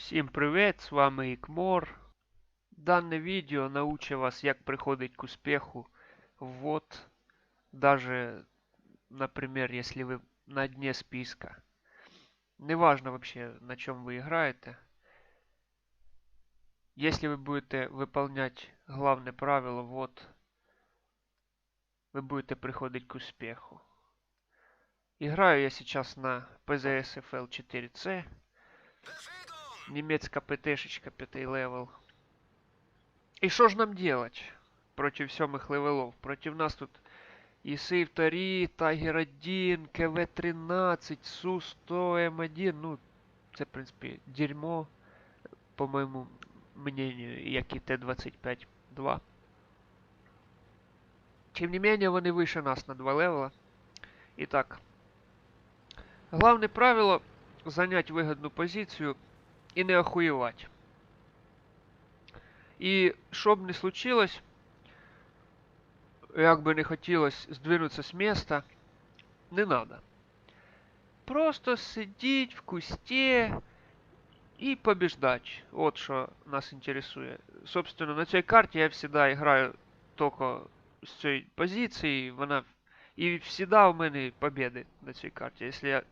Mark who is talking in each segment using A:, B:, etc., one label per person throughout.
A: Всім привіт, з вами Ікмор. Дане відео научить вас, як приходить к успеху вот, даже, например, если вы на дне списка. Неважно вообще, на чем вы играете. Если вы будете выполнять главное правило, вот, вы будете приходить к успеху. Играю я сейчас на PZS FL 4C. Немецкая ПТшечка, пятый левел. И что ж нам делать против самых левелов? Против нас тут ИСы 2, Тайгер 1, КВ-13, Су-100, М1. Ну, це, в принципі, дерьмо, по моєму мнению, як і Т-25-2. Тем не менее, вони вище нас на 2 левела. Итак, главное правило занять выгодную позицию і не охуєвать. І що б не случилось, як би не хотілося здвинутися з міста, не надо. Просто сидіть в кусті і побіждать. От що нас інтересує. Собственно, на цій карті я всегда граю тільки з цієї позиції, вона. І всегда у мене победи на цій карті. Якщо я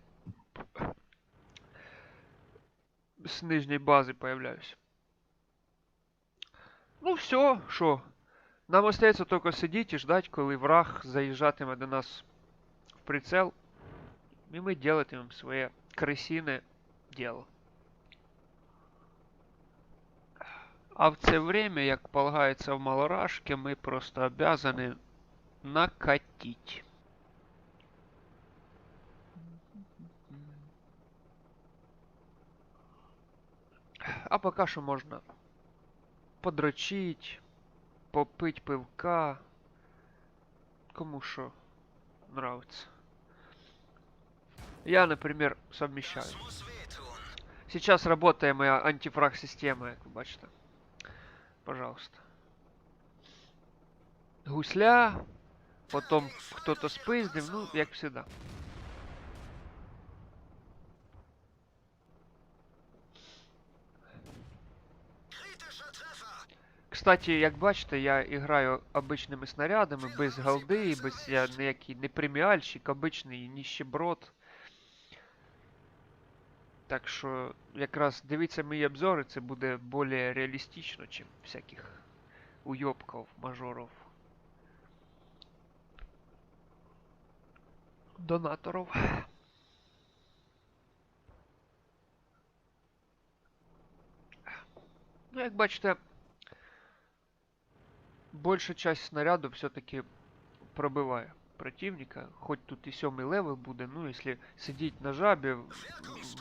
A: с нижней базы появляюсь. Ну все, що? Нам остається тільки сидіти і ждать, коли враг заїжджатиме до нас в прицел. І ми делатимем своє крысине дело. А в це время, як полагається в малорашке, ми просто обязаны накатить. А пока що можна подрочить, попить пивка. Кому що нравится. Я, например, совмещаю. Сейчас работает моя антифраг система, як ви бачите. Пожалуйста. Гусля, потом кто-то спиздив, ну, як всегда. Кстати, як бачите, я граю обичними снарядами, без голди, без я ніякий не преміальщик, обичний ніщеброд. Так що, якраз дивіться мої обзори, це буде більш реалістично, ніж всяких уйобків, мажорів. Донаторів. Ну, як бачите, большая часть снаряду все-таки пробиває противника. Хоть тут і сьомий левел буде, ну если сидіть на жабі,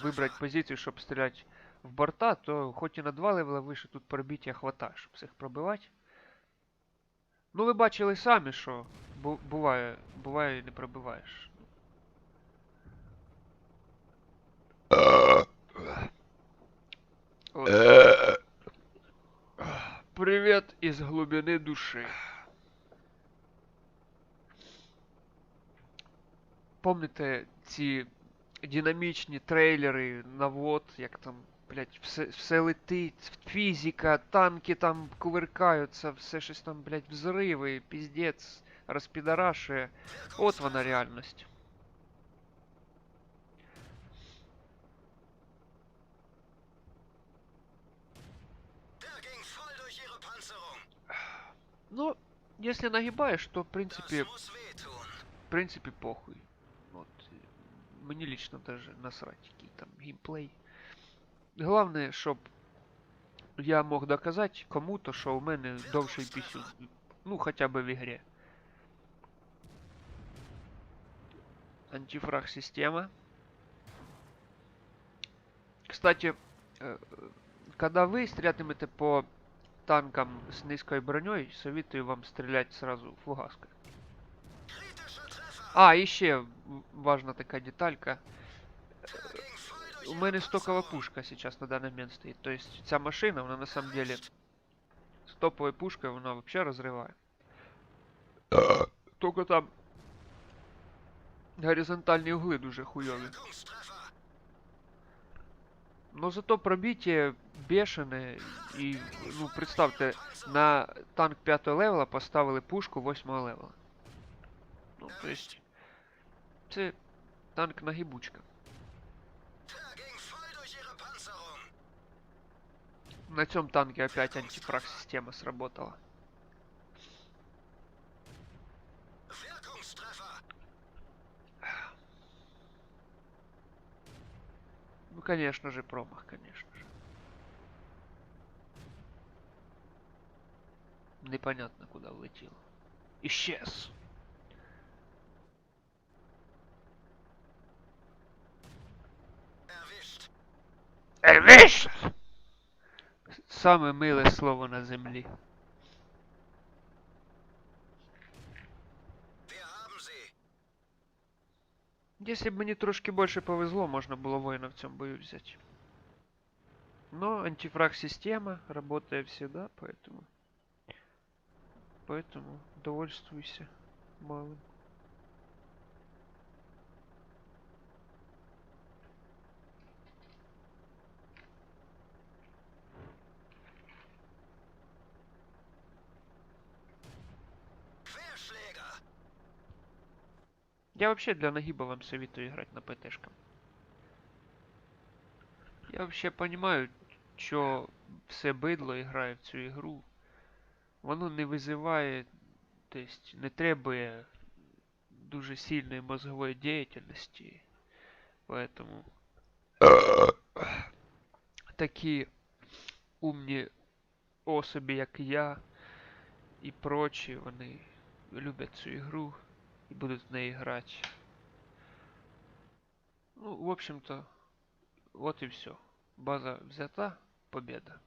A: вибрати позицію, щоб стріляти в борта, то хоч і на два левела вище тут пробиття хватає, щоб всіх пробивати. Ну ви бачили самі, що бу- буває, буває і не пробиваєш. От. Привет из глубины души. Помните ці динамічні трейлери, навод, як там, блядь, все, все летить, фізика, танки там кувиркаються, все щось там, блядь, взриви, піздець, розпідорашує. От вона реальність. Ну, если нагибаешь, то в принципе,
B: Das muss wehtun.
A: в принципе, похуй. Вот. э, Мне лично даже насрать, який там геймплей. Главное, щоб я мог доказати кому-то, що у мене довший пісюн. Ну, хоча б в ігрі. Антифраг система. Кстати, э, когда вы стрелятимете по танкам с низкой броней, советую вам стрелять сразу фугаской.
B: Kritischer Treffer.
A: А, і ще в- важна така деталька.
B: Der ging voll durch
A: У
B: ihre
A: мене стокова
B: Panzerung.
A: пушка сейчас на данный момент стоит. То есть ця машина, вона на самом деле з топовою пушкою вона вообще розриває. Тільки там горизонтальні угли дуже хуйові. Но зато пробитие бешене. І, ну, представте, на танк 5 левела поставили пушку 8 левела. Ну, то есть, це танк
B: ihre Panzerung.
A: На цьому танке опять антифраг система сработала. Ну, конечно же, промах, конечно же. Непонятно, куда влетел. Исчез.
B: Erwischt.
A: Erwischt! Саме миле слово на землі. Если б мені трошки більше повезло, можна було воїна в цьому бою взяти. Но антифраг система работает всегда, поэтому... Поэтому довольствуйся малым. Я вообще для нагиба вам советую играть на ПТшках. Я вообще понимаю, що все бидло грає в цю ігру. Воно не визиває, то есть не требує дуже сильної мозгової діяльності. Поэтому такі умні особи, як я і прочі, вони люблять цю ігру и будут в ней играть. Ну, в общем-то, вот и все. База взята, победа.